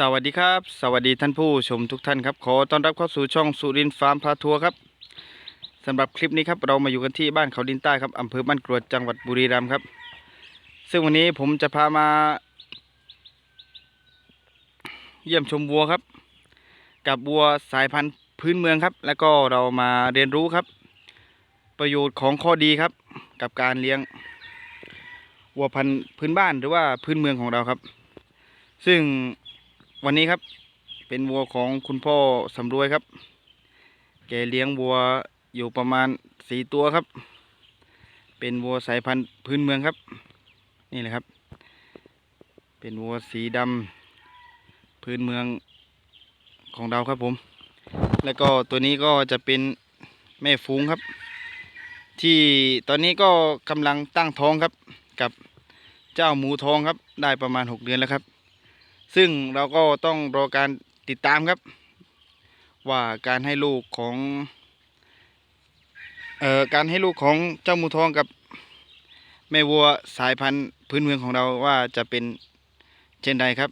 สวัสดีครับ สวัสดีท่านผู้ชมทุกท่านครับ ขอต้อนรับเข้าสู่ช่องสุรินทร์ฟาร์มพาทัวร์ครับสำหรับคลิปนี้ครับเรามาอยู่กันที่บ้านเขาดินใต้ครับอำเภอบ้านกรวดจังหวัดบุรีรัมย์ครับ ซึ่งวันนี้ผมจะพามา เยี่ยมชมวัวครับ กับวัวสายพันธุ์พื้นเมืองครับ แล้วก็เรามาเรียนรู้ครับ ประโยชน์ของข้อดีครับ กับการเลี้ยงวัวพันธุ์พื้นบ้านหรือว่าพื้นเมืองของเราครับ ซึ่ง วันนี้ครับ เป็นวัวของคุณพ่อสำรวยครับ แกเลี้ยงวัวอยู่ประมาณสี่ตัวครับ เป็นวัวสายพันธุ์พื้นเมืองครับ นี่แหละครับ เป็นวัวสีดำพื้นเมืองของเราครับผม แล้วก็ตัวนี้ก็จะเป็นแม่ฟูงครับ ที่ตอนนี้ก็กำลังตั้งท้องครับ กับเจ้าหมูทองครับ ได้ประมาณ 6 เดือนแล้วครับ ซึ่งเราก็ต้องรอการติดตามครับ ว่าการให้ลูกของเอ่อการให้ลูกของเจ้ามูทองกับแม่วัวสายพันธุ์พื้นเมืองของเราว่าจะเป็นเช่นใดครับ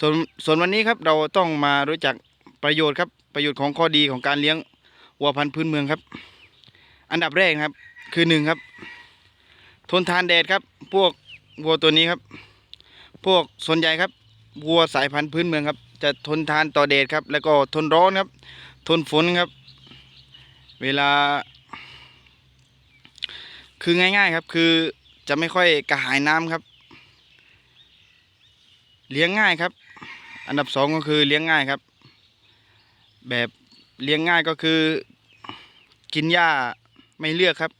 ส่วนส่วนวันนี้ครับเราต้องมารู้จักประโยชน์ครับประโยชน์ของข้อดีของการเลี้ยงวัวพันธุ์พื้นเมืองครับ อันดับแรกครับคือหนึ่งครับ ทนทานแดดครับ พวกวัวตัวนี้ครับ พวกส่วนใหญ่ครับ วัวสายพันธุ์พื้นเมืองครับ จะทนทานต่อแดดครับ แล้วก็ทนร้อนครับ ทนฝนครับ เวลา คือง่าย ๆครับ คือจะไม่ค่อยกระหายน้ำครับ เลี้ยงง่ายครับ อันดับสองก็คือเลี้ยงง่ายครับ แบบเลี้ยงง่ายก็คือ กินหญ้าไม่เลือกครับ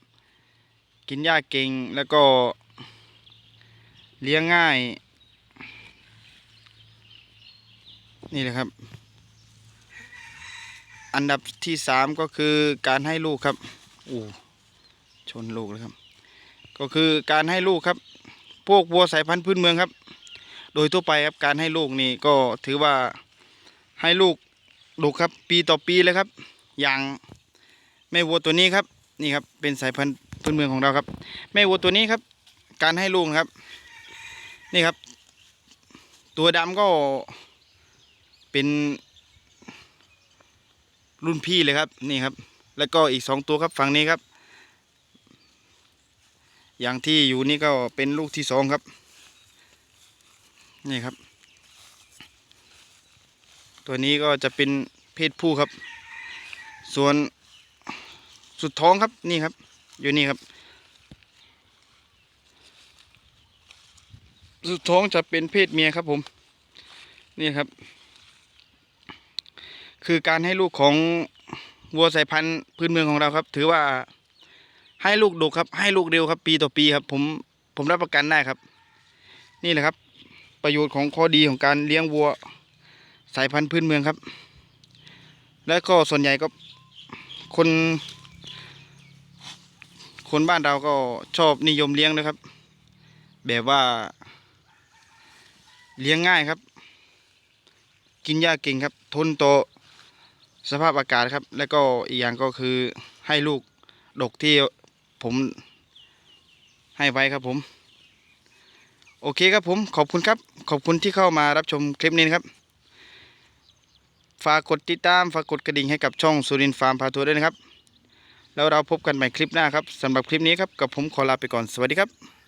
กินหญ้าเก่งแล้วก็เลี้ยงง่าย นี่แหละครับ อันดับที่สามก็คือการให้ลูกครับอู้ชนลูกเลยครับ ก็คือการให้ลูกครับ พวกวัวสายพันธุ์พื้นเมืองครับ โดยทั่วไปครับการให้ลูกนี่ก็ถือว่าให้ลูกลูกครับ ปีต่อปีเลยครับ อย่างแม่วัวตัวนี้ครับนี่ครับเป็นสายพันธุ์พื้นเมืองของเราครับ แม่วัวตัวนี้ครับ การให้ลูกนะครับ นี่ครับ ตัวดำก็ เป็นรุ่นพี่เลยครับนี่ครับ แล้วก็อีกสองตัวครับฝั่งนี้ครับ อย่างที่อยู่นี่ก็เป็นลูกที่สองครับ นี่ครับ ตัวนี้ก็จะเป็นเพศผู้ครับ ส่วนสุดท้องครับนี่ครับ อยู่นี่ครับ สุดท้องจะเป็นเพศเมียครับผม นี่ครับ คือการให้ลูกของวัวสายพันธุ์พื้นเมืองของเราครับ ถือว่าให้ลูกดกครับ ให้ลูกเร็วครับ ปีต่อปีครับ ผมผมรับประกันได้ครับ นี่แหละครับ ประโยชน์ของข้อดีของการเลี้ยงวัวสายพันธุ์พื้นเมืองครับ และก็ส่วนใหญ่ก็คน คนบ้านเราก็ชอบนิยมเลี้ยงนะครับ แบบว่า เลี้ยงง่ายครับ กินหญ้าเก่งครับ ทนต่อ สภาพอากาศครับ แล้วก็อีกอย่างก็คือให้ลูกดกที่ผมให้ไว้ครับผม โอเคครับผมขอบคุณครับ ขอบคุณที่เข้ามารับชมคลิปนี้นครับ ฝากกดติดตามฝากกดกระดิ่งให้กับช่องสุรินทร์ฟาร์มพาทัวร์ด้วยนะครับ แล้วเราพบกันใหม่คลิปหน้าครับสำหรับคลิปนี้ครับกับผมขอลาไปก่อนสวัสดีครับ